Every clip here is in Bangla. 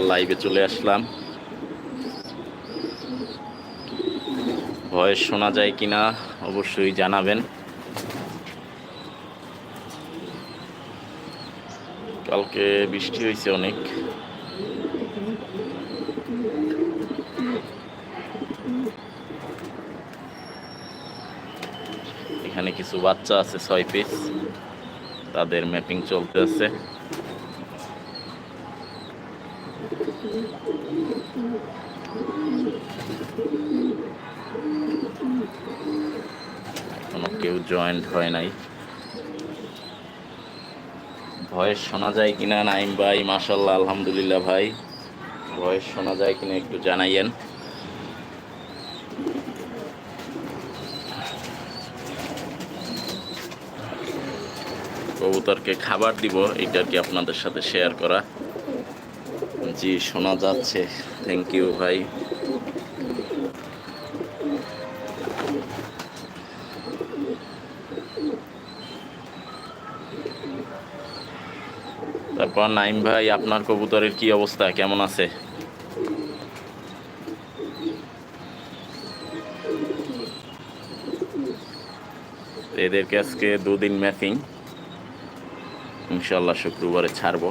আবার লাইভে চলে আসলাম। ভয়েস শোনা যায় কিনা অবশ্যই জানাবেন। কালকে বৃষ্টি হয়েছে অনেক। এখানে কিছু বাচ্চা আছে ছয় পিস তাদের ম্যাপিং চলতেছে। এখনও কেউ জয়েন্ট হয় নাই। ভয়েস শোনা যায় কিনা নাইম ভাই মাশাল্লাহ আলহামদুলিল্লাহ ভাই। ভয়েস শোনা যায় কিনা একটু জানাইয়েন। কবুতরকে খাবার দিব, এটা কি আপনাদের সাথে শেয়ার করা? জি, শোনা যাচ্ছে। থ্যাংক ইউ ভাই। তারপর নাইম ভাই, আপনার কবুতরের কি অবস্থা? কেমন আছে? এদেরকে আজকে দুদিন ম্যাপিং ইনশাল্লাহ শুক্রবারে ছাড়বো।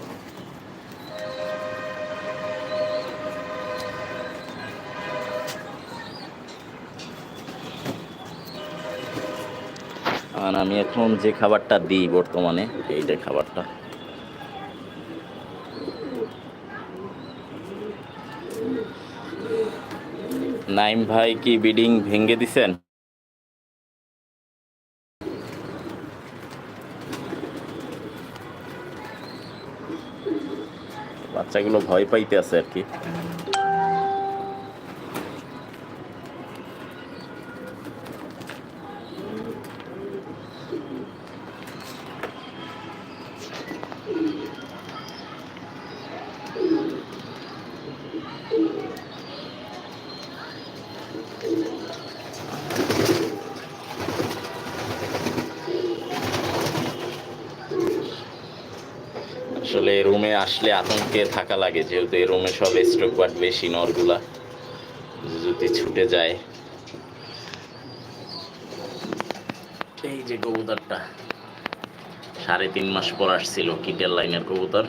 আর আমি এখন যে খাবারটা দিই বর্তমানে এইটা খাবারটা। নাইম ভাই কি বিডিং ভেঙে দিছেন? বাচ্চাগুলো ভয় পাইতে আছে আর কি। আসলে রুমে আসলে আতঙ্কে থাকা লাগে, যেহেতু এই রুমে সব স্ট্রোক বাট বেশি, নরগুলা যদি ছুটে যায়। এই যে কবুতরটা, সাড়ে তিন মাস পর আসছিল কিটের লাইনের কবুতর।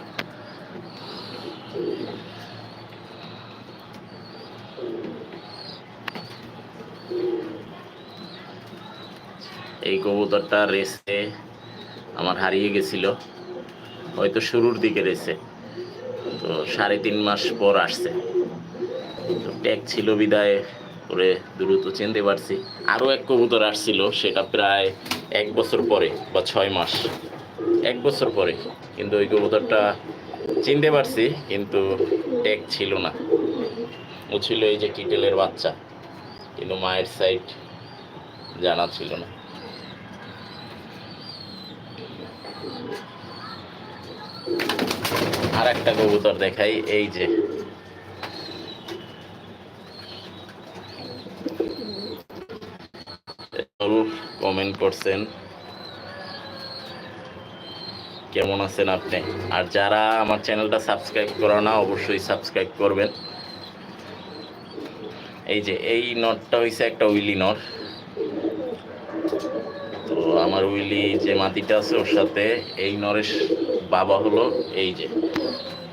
এই কবুতরটা রেসে আমার হারিয়ে গেছিল। হয়তো শুরুর দিকে রয়েছে। তো সাড়ে তিন মাস পর আসছে। তো ট্যাগ ছিল বিদায় করে দ্রুত চিনতে পারছি। আরও এক কবুতর আসছিল, সেটা প্রায় এক বছর পরে বা ছয় মাস। এক বছর পরে। কিন্তু ওই কবুতরটা চিনতে পারছি, কিন্তু ট্যাগ ছিল না। ও ছিল এই যে কিটেলের বাচ্চা। কিন্তু মায়ের সাইড জানা ছিল না। আর একটা কবুতর দেখাই, এই যে। কমেন্ট করছেন, কেমন আছেন আপনি? আর যারা আমার চ্যানেলটা সাবস্ক্রাইব করো না, অবশ্যই সাবস্ক্রাইব করবেন। এই যে, এই নটটা হইছে একটা উইলি নট। তো আমার উইলি যে মাটিটা আছে ওর সাথে, এই নরেশ বাবা হলো, এই যে।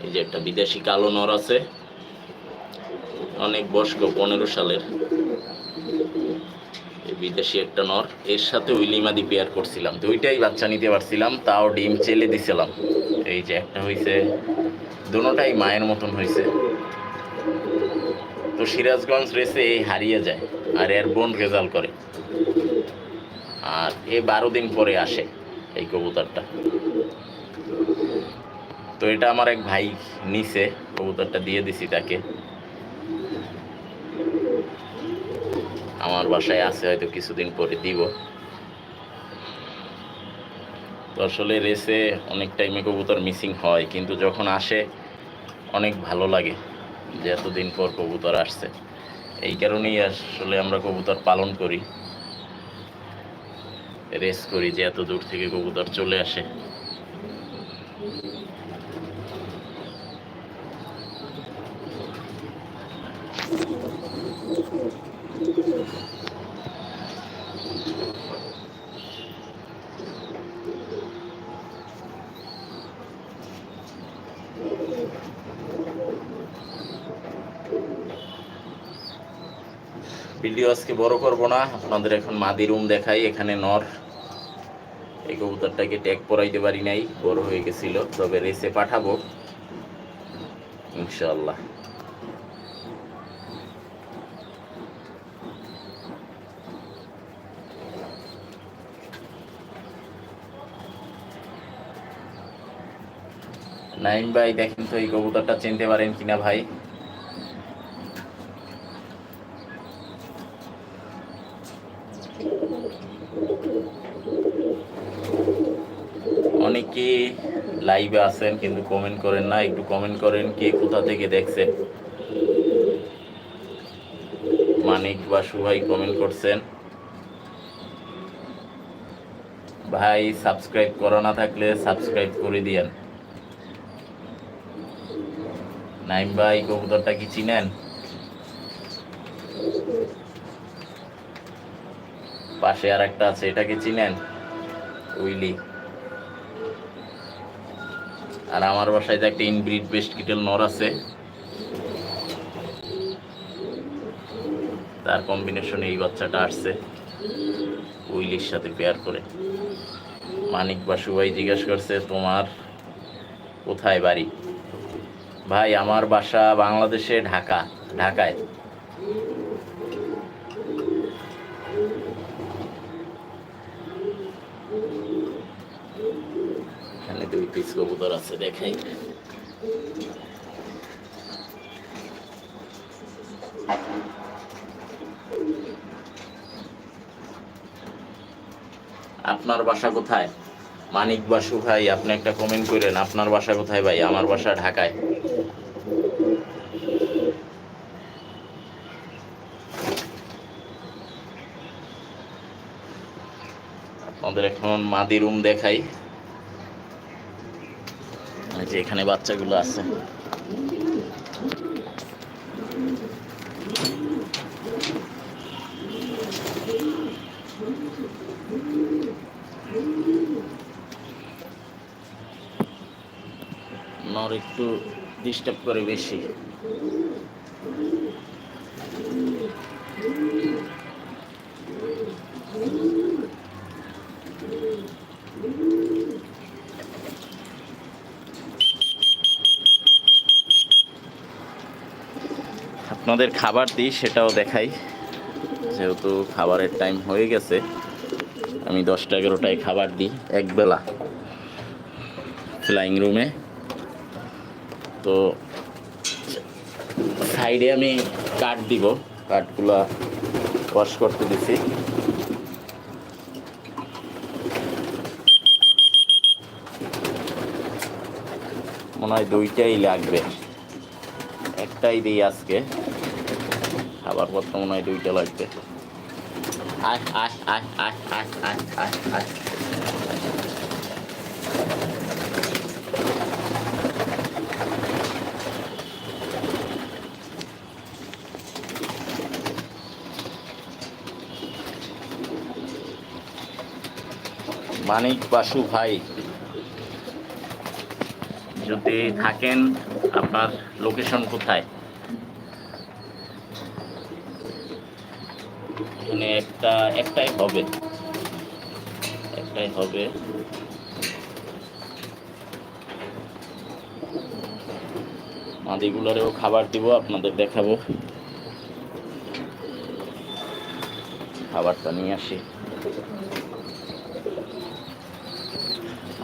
এই যে একটা বিদেশি কালো নর আছে, অনেক বয়স্ক, পনেরো সালের। বিদেশি একটা নর। এর সাথে উইলিমাদি পেয়ার করছিলাম। দুইটাই বাচ্চা নিতে পারছিলাম, তাও ডিম চেলে দিছিলাম। এই যে একটা হয়েছে দুটাই মায়ের মতন হয়েছে তো সিরাজগঞ্জ রেসে এই হারিয়ে যায়, আর এর বোন রেজাল্ট করে। আর এ বারো দিন পরে আসে এই কবুতরটা। তো এটা আমার এক ভাই নিছে, কবুতরটা দিয়ে দিছি তাকে। আমার বাসায় আছে, হয়তো কিছুদিন পরে দিব। তো আসলে রেসে অনেক টাইমে কবুতর মিসিং হয়, কিন্তু যখন আসে, অনেক ভালো লাগে যে এতদিন পর কবুতর আসছে। এই কারণেই আসলে আমরা কবুতর পালন করি। রেস করি যে এত দূর থেকে কবুতর চলে আসে। ভিডিও আজকে বড় করব না। আপনাদের এখন মাদি রুম দেখাই, এখানে নর। এই কবুতরটাকে ট্যাগ পরাইতে পারি নাই, বড় হয়ে গেছিল, তবে রেসে পাঠাবো। ইনশাআল্লাহ। নাইম ভাই, দেখেন তো এই কবুতরটা চিনতে পারেন কিনা ভাই অনেকে লাইভে আছেন, কিন্তু কমেন্ট করেন না, একটু কমেন্ট করেন কে কোথা থেকে দেখছেন মানিক বা সুভাই কমেন্ট করছেন। ভাই সাবস্ক্রাইব করা না থাকলে সাবস্ক্রাইব করে দিয়েন। নাইম ভাই, কবুতরটা কি চিনেন? পাশে আর একটা আছে এটাকে চিনেন? উইলি। আর আমার বাসায় তো একটা ইনব্রিড বেস্ট কিটেল নর আছে, তার কম্বিনেশনে এই বাচ্চাটা আসছে, উইলির সাথে পেয়ার করে। মানিক বা সুভাই জিজ্ঞেস করছে, তোমার কোথায় বাড়ি? ভাই, আমার বাসা বাংলাদেশে ঢাকা, ঢাকায় এখানে দুই পিস কবুতর আছে, দেখাই। আপনার বাসা কোথায়? মানিক বাসু ভাই, আপনি একটা কমেন্ট করেন, আপনার বাসা কোথায় ভাই? আমার বাসা ঢাকায়। আপনাদের এখন মাদি রুম দেখাই। যে এখানে বাচ্চাগুলো আছে। নর একটু ডিস্টার্ব করে বেশি। আপনাদের খাবার দিই, সেটাও দেখাই। যেহেতু খাবারের টাইম হয়ে গেছে, আমি দশটা এগারোটায় খাবার দিই একবেলা ফ্লাইং রুমে তো সাইডে আমি কাঠ দিব কাঠগুলা ওয়াশ করতে দিছি। মনে হয় দুইটাই লাগবে। একটাই দিই আজকে। খাবার তো মনে হয় দুইটা লাগবে। মানিক বাসু ভাই যদি থাকেন আপনার লোকেশন কোথায়? এখানে একটা, একটাই হবে। একটাই হবে। মাদিগুলারেও খাবার দিব, আপনাদের দেখাবো। খাবারটা নিয়ে আসি।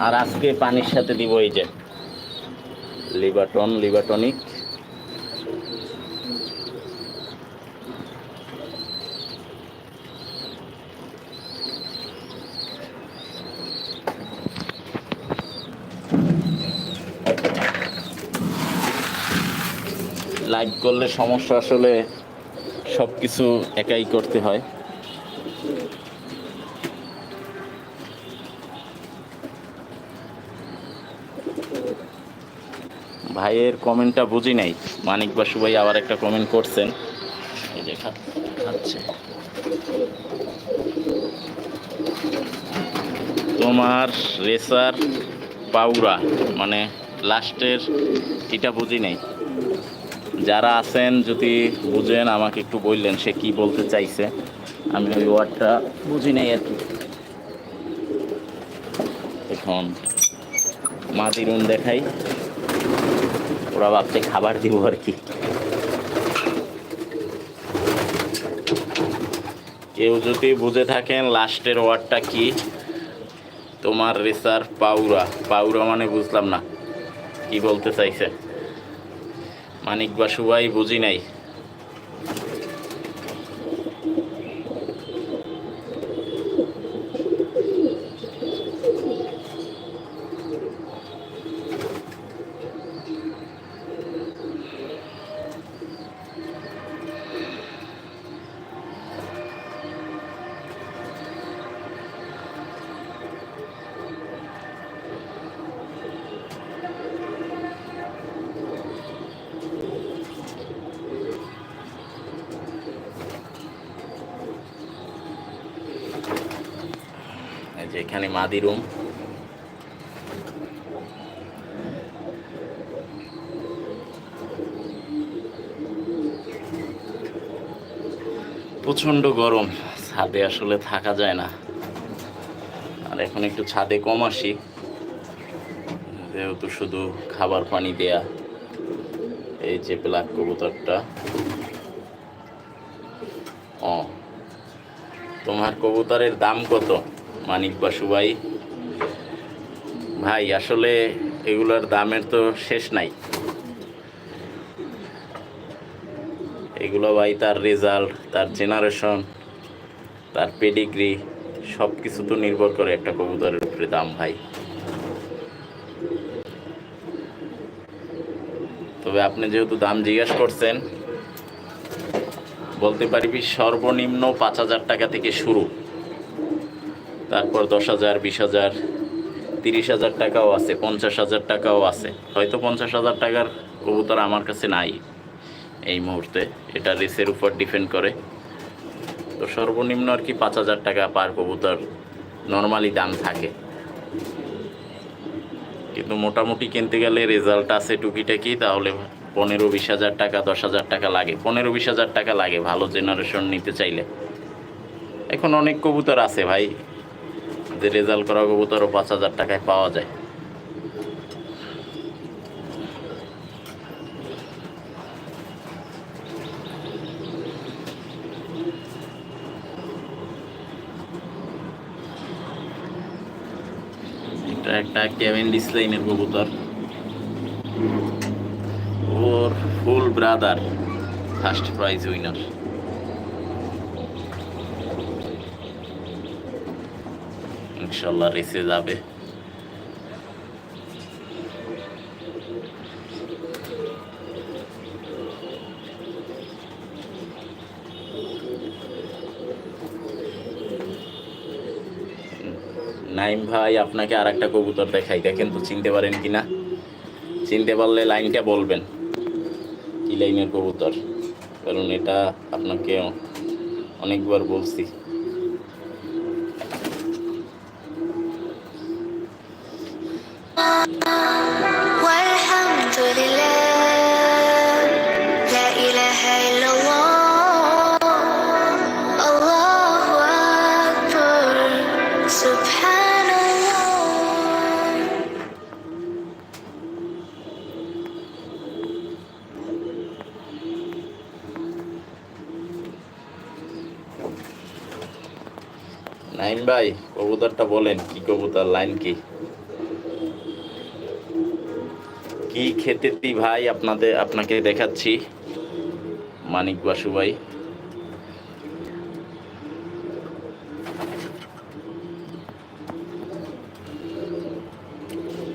আর আজকে পানির সাথে দিব এই যে লিবাটন, লিবাটনিক। লাইভ করলে সমস্যা আসলে সব কিছু একাই করতে হয়। ভাইয়ের কমেন্টটা বুঝি নাই। মানিক বাসু ভাই আবার একটা কমেন্ট করছেন। তোমার রেসার পাউরা মানে লাস্টের এটা বুঝি নাই। যারা আছেন, যদি বুঝেন, আমাকে একটু বললেন সে কি বলতে চাইছে। আমি ওই ওয়ার্ডটা বুঝি নাই আর কি। এখন মাদিরুন দেখাই। ওরা ভাবছে খাবার দিব আর কি। কেউ যদি বুঝে থাকেন, লাস্টের ওয়ার্ডটা কি? তোমার রেসার পাউরা। পাউরা মানে বুঝলাম না। কি বলতে চাইছে? মানিক বা সুবাই বুঝি নাই। এখানে মাদি রুম। প্রচণ্ড গরম, ছাদে আসলে থাকা যায় না। আর এখন একটু ছাদে কম আসি। যেহেতু শুধু খাবার পানি দেয়া, এই যে ব্ল্যাক কবুতরটা। ও, তোমার কবুতরের দাম কত? মানিক বাসু ভাই। ভাই, আসলে এগুলোর দামের তো শেষ নাই। এগুলো ভাই তার রেজাল্ট তার জেনারেশন তার পেডিগ্রি সব কিছু তো নির্ভর করে একটা কবুতরের উপরে দাম ভাই। তবে আপনি যেহেতু দাম জিজ্ঞেস করছেন, বলতে পারবি সর্বনিম্ন পাঁচ হাজার টাকা থেকে শুরু। তারপর দশ হাজার, বিশ হাজার, তিরিশ হাজার টাকাও আছে, পঞ্চাশ হাজার টাকাও আছে। হয়তো পঞ্চাশ হাজার টাকার কবুতর আমার কাছে নাই এই মুহূর্তে। এটা রেসের উপর ডিপেন্ড করে। তো সর্বনিম্ন আর কি পাঁচ হাজার টাকা পার কবুতর নর্মালি দাম থাকে। কিন্তু মোটামুটি কিনতে গেলে রেজাল্ট আছে টুকিটাকি, তাহলে পনেরো, বিশ হাজার টাকা, দশ হাজার টাকা লাগে। পনেরো, বিশ হাজার টাকা লাগে ভালো জেনারেশন নিতে চাইলে। এখন অনেক কবুতর আছে ভাই। যে রেজাল্ট করা কবুতরও পাঁচ হাজার টাকায় পাওয়া যায়। এটা একটা কেভিন ডিসলাইনের কবুতর। ওর full brother first prize winner ইনশাল্লাহ রেসে যাবে। নাইম ভাই, আপনাকে আর একটা কবুতর দেখাই। দেখেন তো, চিনতে পারেন কি না চিনতে পারলে লাইনটা বলবেন। কি লাইনের কবুতর? কারণ এটা আপনাকে অনেকবার বলছি। নাইম ভাই, কবুতরটা বলেন, কি কবুতর, লাইন কি? কি খেতে দি ভাই আপনাদের, আপনাকে দেখাচ্ছি। মানিক বাসু ভাই।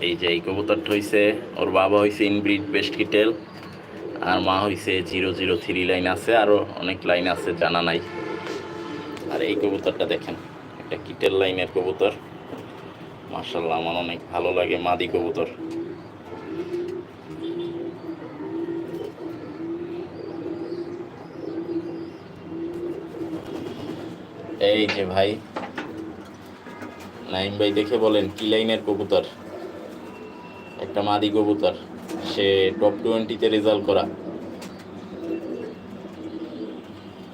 এই যে এই কবুতরটা হইছে, ওর বাবা হইছে ইনব্রিড বেস্ট কিটেল আর মা হইছে জিরো জিরো থ্রি লাইন আছে আরও অনেক লাইন আছে, জানা নাই। আর এই কবুতরটা দেখেন। কিটেল লাইনের কবুতর। মার্শাল্লাহ আমার অনেক ভালো লাগে মাদি কবুতর। এই যে ভাই, নাইম ভাই দেখে বলেন, কি লাইনের কবুতর? একটা মাদি কবুতর, সে টপ টোয়েন্টিতে রেজাল্ট করা।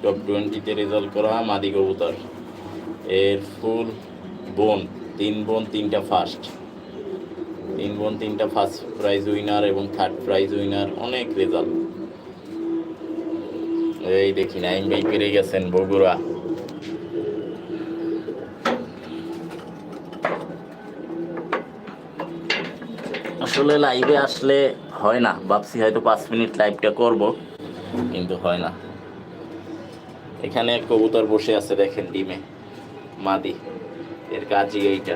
টপ টোয়েন্টিতে রেজাল্ট করা মাদি কবুতর। এর ফুল বোন, তিন বোন, তিনটা ফার্স্ট তিন বোন, তিনটা ফার্স্ট প্রাইজ উইনার এবং থার্ড প্রাইজ উইনার অনেক রেজাল্ট এই দেখি, নাইম ভাই পেরে গেছেন বগুড়া। আসলে লাইভে আসলে হয় না। ভাবছি হয়তো পাঁচ মিনিট লাইভটা করব, কিন্তু হয় না। এখানে কবুতর বসে আছে, দেখেন ডিমে। মাদি, এর কাজই এইটা।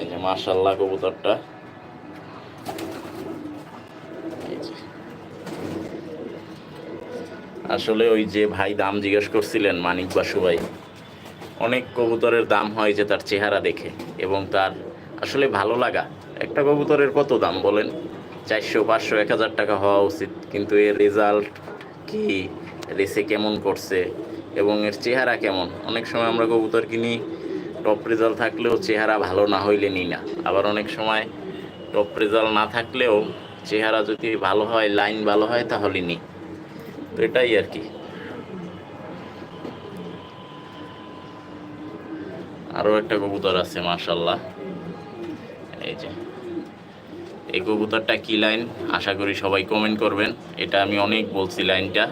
এই যে মার্শাল্লাহ কবুতরটা। আসলে ওই যে ভাই দাম জিজ্ঞেস করছিলেন, মানিক বাসু ভাই, অনেক কবুতরের দাম হয় যে তার চেহারা দেখে এবং তার আসলে ভালো লাগা। একটা কবুতরের কত দাম বলেন? চারশো, পাঁচশো, এক হাজার টাকা হওয়া উচিত, কিন্তু এর রেজাল্ট কি? রেসে কেমন করছে? এবং এর চেহারা কেমন? অনেক সময় আমরা কবুতর কিনি টপ রেজাল্ট থাকলেও চেহারা ভালো না হইলে নিই না। আবার অনেক সময় টপ রেজাল্ট না থাকলেও চেহারা যদি ভালো হয় লাইন ভালো হয়, তাহলে নিই। তো এটাই আর কি। আরও একটা কবুতর আছে মার্শাল্লাহ এই যে। এই কবুতরটা কী লাইন আশা করি সবাই কমেন্ট করবেন। এটা আমি অনেক বলছি লাইনটা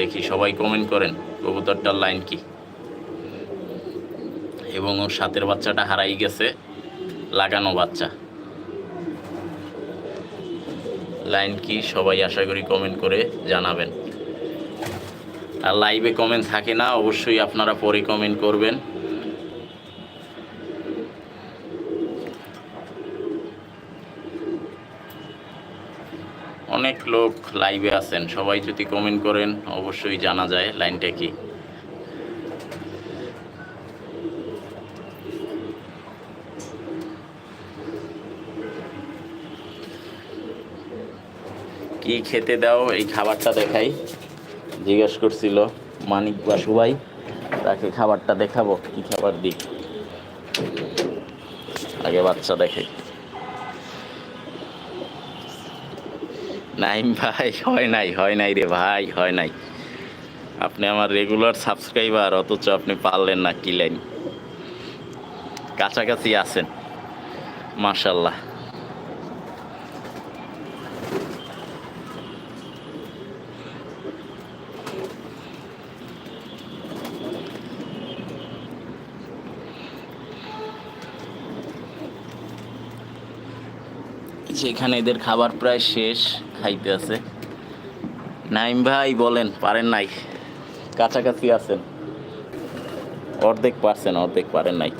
দেখি, সবাই কমেন্ট করেন, কবুতরটার লাইন কি? এবং ওর সাতের বাচ্চাটা হারাই গেছে, লাগানো বাচ্চা। লাইন কি, সবাই আশা করি কমেন্ট করে জানাবেন। আর লাইভে কমেন্ট থাকে না, অবশ্যই আপনারা পরে কমেন্ট করবেন। অনেক লোক লাইভে আছেন। সবাই যদি কমেন্ট করেন, অবশ্যই জানা যায় লাইনটা কি। কি খেতে দাও? এই খাবারটা দেখাই। জিজ্ঞেস করছিল মানিক বাসু ভাই, তাকে খাবারটা দেখাবো, কি খাবার দিই। আগে বাচ্চা দেখে। নাইম ভাই, হয় নাই হয় নাই রে ভাই, হয় নাই। আপনি আমার রেগুলার সাবস্ক্রাইবার অথচ আপনি পারলেন না কি লাইন কাছাকাছি আছেন মাশাল্লাহ যেখানে এদের খাবার প্রায় শেষ। খাইতে আছে। নাইম ভাই বলেন, পারেন নাই। কাছাকাছি আছেন। অর্ধেক পারছেন, অর্ধেক পারেন নাই।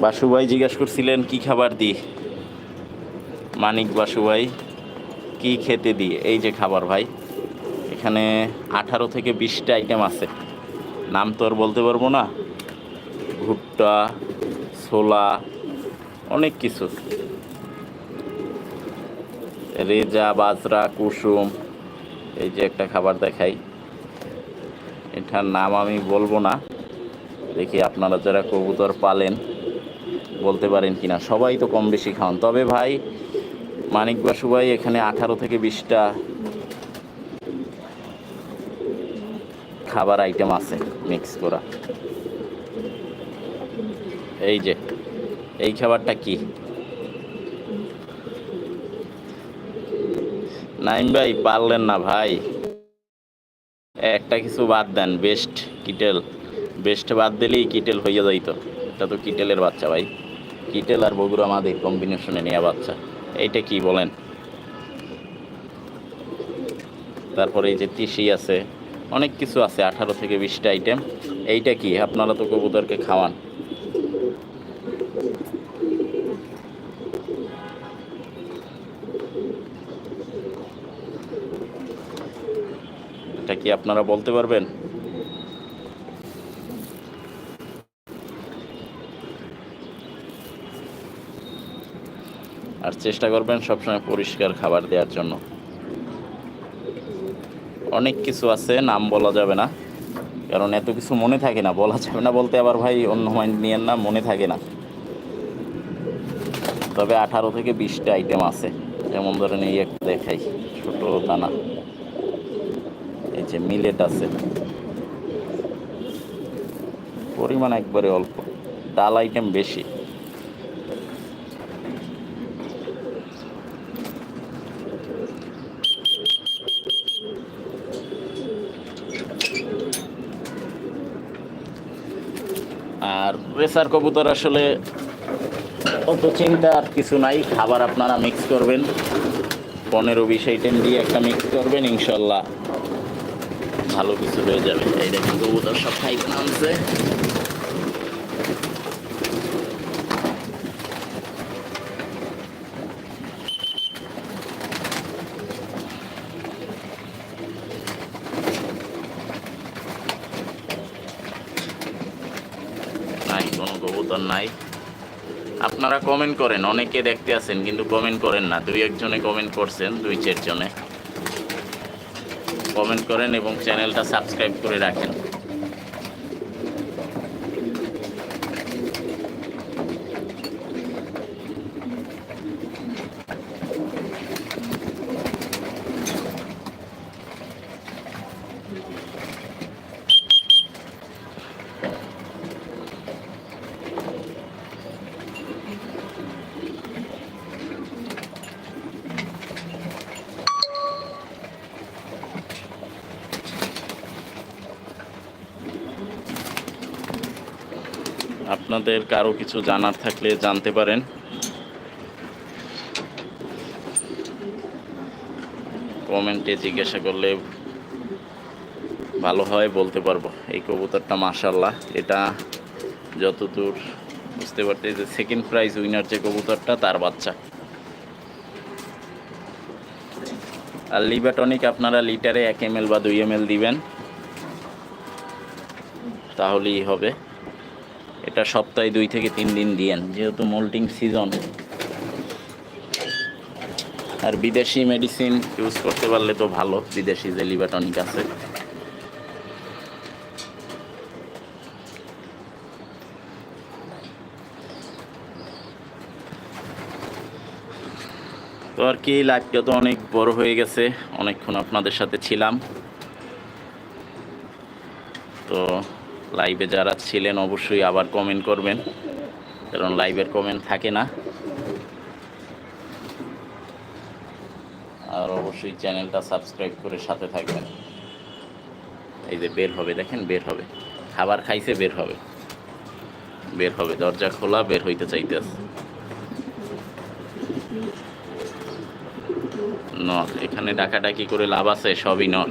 বাসু ভাই জিজ্ঞাসা করছিলেন, কি খাবার দিই? মানিক বাসু ভাই, কি খেতে দিই? এই যে খাবার ভাই। এখানে আঠারো থেকে বিশটা আইটেম আছে। নাম তো আর বলতে পারব না। ভুট্টা, ছোলা, অনেক কিছু। রেজা, বাজরা, কুসুম, এই যে একটা খাবার দেখাই। এটার নাম আমি বলব না। দেখি আপনারা যারা কবুতর পালেন, বলতে পারেন কি না সবাই তো কম বেশি খাওয়ান। তবে ভাই, মানিক বাসু ভাই, এখানে আঠারো থেকে বিশটা খাবার আইটেম আছে মিক্স করা। এই যে, এই খাবারটা কি? নাইম ভাই, পারলেন না ভাই। একটা কিছু বাদ দেন বেস্ট কিটেল। বেস্ট বাদ দিলেই কিটেল হইয়া যাইত। এটা তো কিটেলের বাচ্চা ভাই। কিটেল আর বগুড়া মাদের কম্বিনেশনে নেওয়া বাচ্চা। এইটা কি বলেন? তারপরে এই যে তিসি আছে, অনেক কিছু আছে, আঠারো থেকে বিশটা আইটেম এইটা কি? আপনারা তো কবুতরকে খাওয়ান। আপনারা বলতে পারবেন? আর চেষ্টা করবেন সবসময় পরিষ্কার খাবার দেওয়ার জন্য। অনেক কিছু আছে, নাম বলা যাবে না। কারণ এত কিছু মনে থাকে না, বলা যাবে না বলতে আবার ভাই অন্য মাইন্ড নিয়েন না, মনে থাকে না। তবে আঠারো থেকে বিশটা আইটেম আছে। যেমন ধরেন এই একটা দেখাই, ছোট দানা। যে মিলেট আছে। পরিমাণ একবারে অল্প। ডাল আইটেম বেশি। আর রেসার কবুতর আসলে অত চিন্তা আর কিছু নাই। খাবার আপনারা মিক্স করবেন। পনেরো বিশ আইটেম দিয়ে একটা মিক্স করবেন, ইনশাল্লাহ। ভালো কিছু হয়ে যাবে। এই দেখেন কবুতর সব খাইতে নামছে? নাই, কোনো নাই। আপনারা কমেন্ট করেন, অনেকে দেখতে আছেন, কিন্তু কমেন্ট করেন না। দুই একজনে কমেন্ট করছেন, দুই চারজনে। কমেন্ট করেন এবং চ্যানেলটা সাবস্ক্রাইব করে রাখেন। আপনাদের কারও কিছু জানার থাকলে জানতে পারেন। কমেন্টে জিজ্ঞাসা করলে ভালো হয়, বলতে পারব। এই কবুতরটা মাশাল্লাহ এটা যতদূর বুঝতে পারতে যে সেকেন্ড প্রাইজ উইনার যে কবুতরটা, তার বাচ্চা। আর লিবাটনিক আপনারা লিটারে এক এম বা দুই এম দিবেন, তাহলেই হবে। এটা সপ্তাহে দুই থেকে তিন দিন দিয়েন, যেহেতু মোল্টিং সিজন আর বিদেশি মেডিসিন ইউজ করতে পারলে তো ভালো, বিদেশি যে লিবাটনিক আছে। তো আর কি লাইভটা তো অনেক বড় হয়ে গেছে, অনেকক্ষণ আপনাদের সাথে ছিলাম। তো লাইভে যারা ছিলেন অবশ্যই আবার কমেন্ট করবেন, কারণ লাইভের কমেন্ট থাকে না। আর অবশ্যই চ্যানেলটা সাবস্ক্রাইব করে সাথে থাকবেন। এই যে বের হবে, দেখেন বের হবে। খাবার খাইছে, বের হবে। বের হবে, দরজা খোলা, বের হইতে চাইতেছে। নর এখানে ডাকাডাকি করে লাভ আছে, সবই নর